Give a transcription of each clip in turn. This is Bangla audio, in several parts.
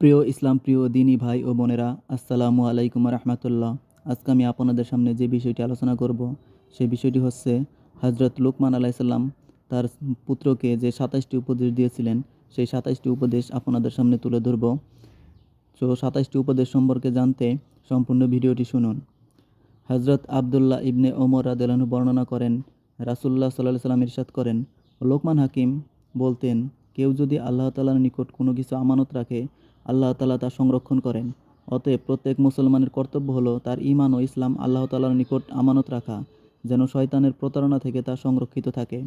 প্রিয় ইসলাম, প্রিয় দিনী ভাই ও বোনেরা, আসসালামু আলাইকুম রহমতুল্লাহ। আজকে আমি আপনাদের সামনে যে বিষয়টি আলোচনা করব, সে বিষয়টি হচ্ছে হজরত লুকমান আলাইসাল্লাম তার পুত্রকে যে সাতাইশটি উপদেশ দিয়েছিলেন, সেই সাতাইশটি উপদেশ আপনাদের সামনে তুলে ধরব। তো সাতাইশটি উপদেশ সম্পর্কে জানতে সম্পূর্ণ ভিডিওটি শুনুন। হজরত আবদুল্লাহ ইবনে ওমর রাদেলানু বর্ণনা করেন রাসুল্লাহ সাল্লাহ সাল্লাম ইরশাদ করেন, লোকমান হাকিম বলতেন, কেউ যদি আল্লাহ তালার নিকট কোনো কিছু আমানত রাখে আল্লাহ তালা তা সংরক্ষণ করেন। অতএব প্রত্যেক মুসলমানের কর্তব্য হলো তার ইমান ও ইসলাম আল্লাহ তালার নিকট আমানত রাখা, যেন শয়তানের প্রতারণা থেকে তা সংরক্ষিত থাকে।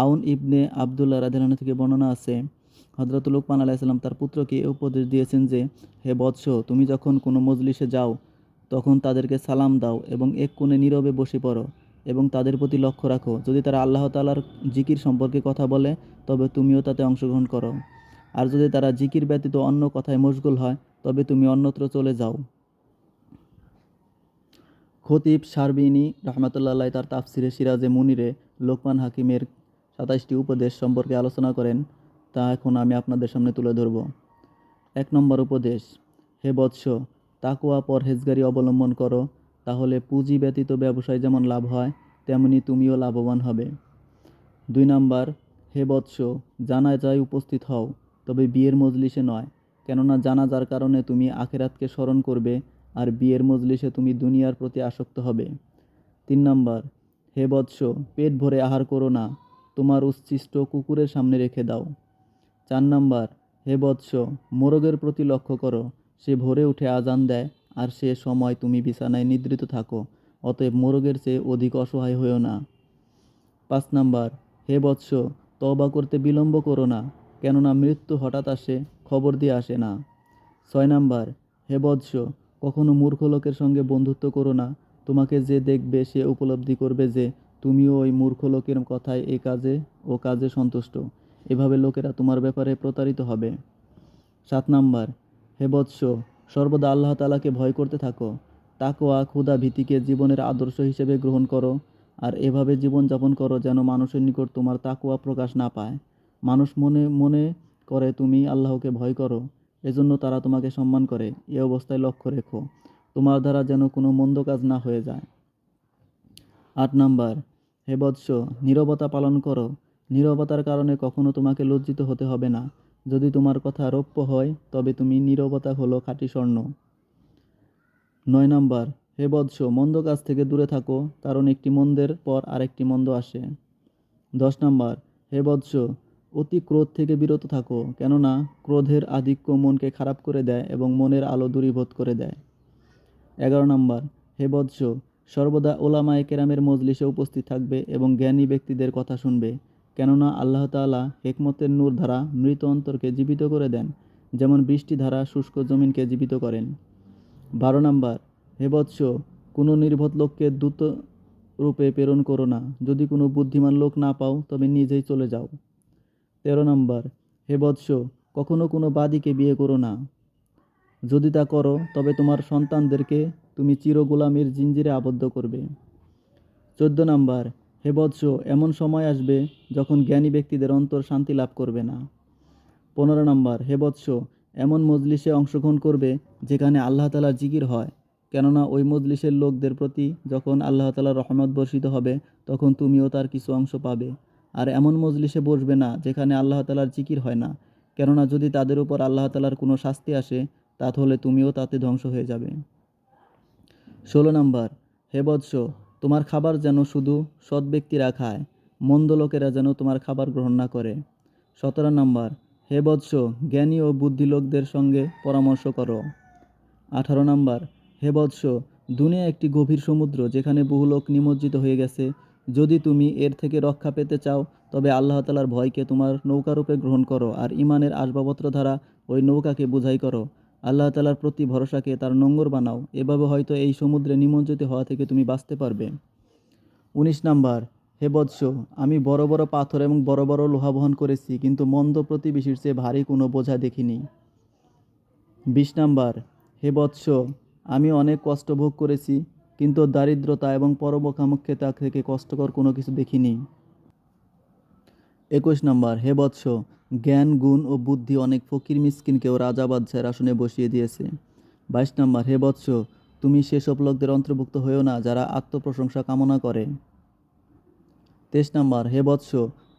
আউন ইবনে আবদুল্লাহ রাদিলানু থেকে বর্ণনা আছে হজরত লুকমান আলাইসাল্লাম তার পুত্রকে এ উপদেশ দিয়েছেন যে, হে বৎস, তুমি যখন কোনো মজলিসে যাও, তখন তাদেরকে সালাম দাও এবং এক কোণে নীরবে বসে পড়ো এবং তাদের প্রতি লক্ষ্য রাখো। যদি তারা আল্লাহ তালার জিকির সম্পর্কে কথা বলে, তবে তুমিও তাতে অংশগ্রহণ করো। আর যদি তারা জিকির ব্যতীত অন্য কথায় মশগুল হয়, তবে তুমি অন্যত্র চলে যাও। খতিব সারবিনী রহমতুল্লাহ তার তাফসিরে সিরাজে মুনিরে লোকমান হাকিমের সাতাইশটি উপদেশ সম্পর্কে আলোচনা করেন, তা এখন আমি আপনাদের সামনে তুলে ধরব। এক নম্বর উপদেশ, হে বৎস তাকুয়া পরহেজগারি অবলম্বন করো, তাহলে পুঁজি ব্যতীত ব্যবসায় যেমন লাভ হয়, তেমনি তুমিও লাভবান হবে। দুই নাম্বার, হে বৎস, জানাজায় উপস্থিত হও। তবে বিয়ের মজলিসে নয়, কেননা জানাজার কারণে তুমি আখেরাতকে স্মরণ করবে আর বিয়ের মজলিসে তুমি দুনিয়ার প্রতি আসক্ত হবে। তিন নাম্বার, হে বৎস, পেট ভরে আহার করো না, তোমার উচ্ছিষ্ট কুকুরের সামনে রেখে দাও। চার নাম্বার, হে বৎস, মোরগের প্রতি লক্ষ্য করো, সে ভোরে উঠে আজান দেয় আর সে সময় তুমি বিছানায় নিদ্রিত থাকো, অতএব মোরগের চেয়ে অধিক অসহায় হয়েও না। পাঁচ নাম্বার, হে বৎস তবা করতে বিলম্ব করো না কেননা মৃত্যু হঠাৎ আসে, খবর দিয়ে আসে না। ছয় নাম্বার, হে বৎস, কখনো মূর্খ লোকের সঙ্গে বন্ধুত্ব করো না। তোমাকে যে দেখবে, সে উপলব্ধি করবে যে, তুমিও ওই মূর্খ লোকের কথায় এ কাজে ও কাজে সন্তুষ্ট। এভাবে লোকেরা তোমার ব্যাপারে প্রতারিত হবে। সাত নাম্বার, হে বৎস, সর্বদা আল্লাহ তালাকে ভয় করতে থাকো। তাকোয়া ক্ষুদা ভীতিকে জীবনের আদর্শ হিসেবে গ্রহণ করো। আর এভাবে জীবনযাপন করো যেন মানুষের নিকট তোমার তাকুয়া প্রকাশ না পায়। মানুষ মনে মনে করে তুমি আল্লাহকে ভয় করো, এজন্য তারা তোমাকে সম্মান করে। এ অবস্থায় লক্ষ্য রেখো, তোমার দ্বারা যেন কোনো মন্দ কাজ না হয়ে যায়। আট নাম্বার, হে বৎস, নীরবতা পালন করো। নীরবতার কারণে কখনো তোমাকে লজ্জিত হতে হবে না। যদি তোমার কথা রৌপ্য হয়, তবে তুমি নীরবতা হলো খাঁটি স্বর্ণ। নয় নাম্বার, হে বৎস, মন্দ কাজ থেকে দূরে থাকো, কারণ একটি মন্দের পর আরেকটি মন্দ আসে। দশ নাম্বার, হে বৎস অতি ক্রোধ থেকে বিরত থাকো, কেননা ক্রোধের আধিক্য মনকে খারাপ করে দেয় এবং মনের আলো দূরীভূত করে দেয়। এগারো নম্বর, হে বৎস, সর্বদা ওলামায়ে কেরামের মজলিসে উপস্থিত থাকবে এবং জ্ঞানী ব্যক্তিদের কথা শুনবে, কেননা আল্লাহ তাআলা হেকমতের নূর ধারা মৃত অন্তরকে জীবিত করে দেন, যেমন বৃষ্টি ধারা শুষ্ক জমিনকে জীবিত করেন। বারো নম্বর, হে বৎস, কোনো নির্বোধ লোককে দ্রুত রূপে প্রেরণ করো না। যদি কোনো বুদ্ধিমান লোক না পাও, তবে নিজেই চলে যাও। তেরো নম্বর, হে বৎস, কখনো কোনো বাদীকে বিয়ে করো না। যদি তা করো, তবে তোমার সন্তানদেরকে তুমি চিরগোলামের জিঞ্জিরে আবদ্ধ করবে। চোদ্দ নম্বর, হে বৎস, এমন সময় আসবে যখন জ্ঞানী ব্যক্তিদের অন্তর শান্তি লাভ করবে না। পনেরো নম্বর, হে বৎস, এমন মজলিসে অংশগ্রহণ করবে যেখানে আল্লাহ তালার জিকির হয়। কেননা ওই মজলিসের লোকদের প্রতি যখন আল্লাহ তালার রহমত বর্ষিত হবে, তখন তুমিও তার কিছু অংশ পাবে। আর এমন মজলিসে বসবে না যেখানে আল্লাহ তালার জিকির হয় না। কেননা যদি তাদের উপর আল্লাহ তালার কোনো শাস্তি আসে, তা তাহলে তুমিও তাতে ধ্বংস হয়ে যাবে। ষোলো নাম্বার, হে বৎস, তোমার খাবার যেন শুধু সৎ ব্যক্তিরা খায়, মন্দ লোকেরা যেন তোমার খাবার গ্রহণ না করে। সতেরো নাম্বার, হে বৎস, জ্ঞানী ও বুদ্ধি লোকদের সঙ্গে পরামর্শ করো। আঠারো নাম্বার, হে বৎস, দুনিয়া একটি গভীর সমুদ্র যেখানে বহু লোক নিমজ্জিত হয়ে গেছে যদি তুমি এর থেকে রক্ষা পেতে চাও, তবে আল্লাহ তালার ভয়কে তোমার নৌকারূপে গ্রহণ করো আর ইমানের আসবাবপত্র দ্বারা ওই নৌকাকে বুঝাই করো। আল্লাহ তালার প্রতি ভরসাকে তার নোঙ্গর বানাও। এভাবে হয়তো এই সমুদ্রে নিমজ্জিত হওয়া থেকে তুমি বাঁচতে পারবে। উনিশ নাম্বার, হে বৎস, আমি বড় বড় পাথর এবং বড় বড় লোহা বহন করেছি, কিন্তু মন্দ প্রতিবেশীর চেয়ে ভারী কোনো বোঝা দেখিনি। বিশ নাম্বার, হে বৎস, আমি অনেক কষ্ট ভোগ করেছি কিন্তু দারিদ্রতা এবং পরমুখামুক্ষতা থেকে কষ্টকর কোনো কিছু দেখিনি। একুশ নম্বর, হে বৎস, জ্ঞান, গুণ ও বুদ্ধি অনেক ফকির মিসকিনকেও রাজা বাদশাহের আসনে বসিয়ে দিয়েছে। বাইশ নম্বর, হে বৎস, তুমি সেসব লোকদের অন্তর্ভুক্ত হয়েও না, যারা আত্মপ্রশংসা কামনা করে। তেইশ নম্বর, হে বৎস,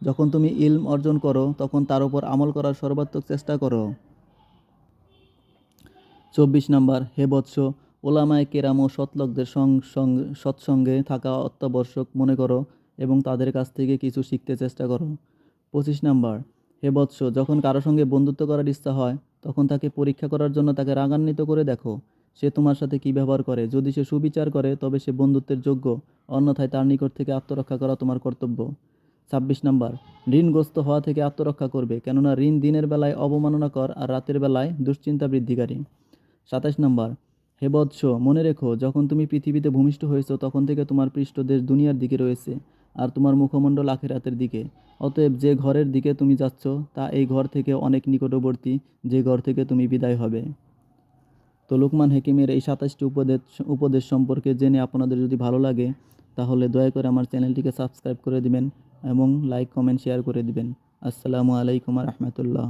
যখন তুমি ইলম অর্জন করো, তখন তার উপর আমল করার সর্বাত্মক চেষ্টা করো। চব্বিশ নম্বর, হে বৎস ওলামায় কেরাম ও সৎলোকদের সৎসঙ্গে থাকা অত্যাবশ্যক মনে করো এবং তাদের কাছ থেকে কিছু শিখতে চেষ্টা করো। পঁচিশ নম্বর, হে বৎস, যখন কারও সঙ্গে বন্ধুত্ব করার ইচ্ছা হয়, তখন তাকে পরীক্ষা করার জন্য তাকে রাগান্বিত করে দেখো। সে তোমার সাথে কী ব্যবহার করে? যদি সে সুবিচার করে, তবে সে বন্ধুত্বের যোগ্য, অন্যথায় তার নিকট থেকে আত্মরক্ষা করা তোমার কর্তব্য। ছাব্বিশ নম্বর, ঋণগ্রস্ত হওয়া থেকে আত্মরক্ষা করবে, কেননা ঋণ দিনের বেলায় অবমাননাকর আর রাতের বেলায় দুশ্চিন্তা বৃদ্ধিকারী। সাতাশ নম্বর হে বৎস, মনে রেখো, যখন তুমি পৃথিবীতে ভূমিষ্ঠ হয়েছো, তখন থেকে তোমার পৃষ্ঠদেশ দুনিয়ার দিকে রয়েছে আর তোমার মুখমণ্ডল আখেরাতের দিকে। অতএব যে ঘরের দিকে তুমি যাচ্ছ, তা এই ঘর থেকে অনেক নিকটবর্তী, যে ঘর থেকে তুমি বিদায় হবে। তো লুকমান হেকিমের এই সাতাশটি উপদেশ উপদেশ সম্পর্কে জেনে আপনাদের যদি ভালো লাগে, তাহলে দয়া করে আমার চ্যানেলটিকে সাবস্ক্রাইব করে দিবেন এবং লাইক, কমেন্ট, শেয়ার করে দিবেন। আসসালামু আলাইকুম রহমতুল্লাহ।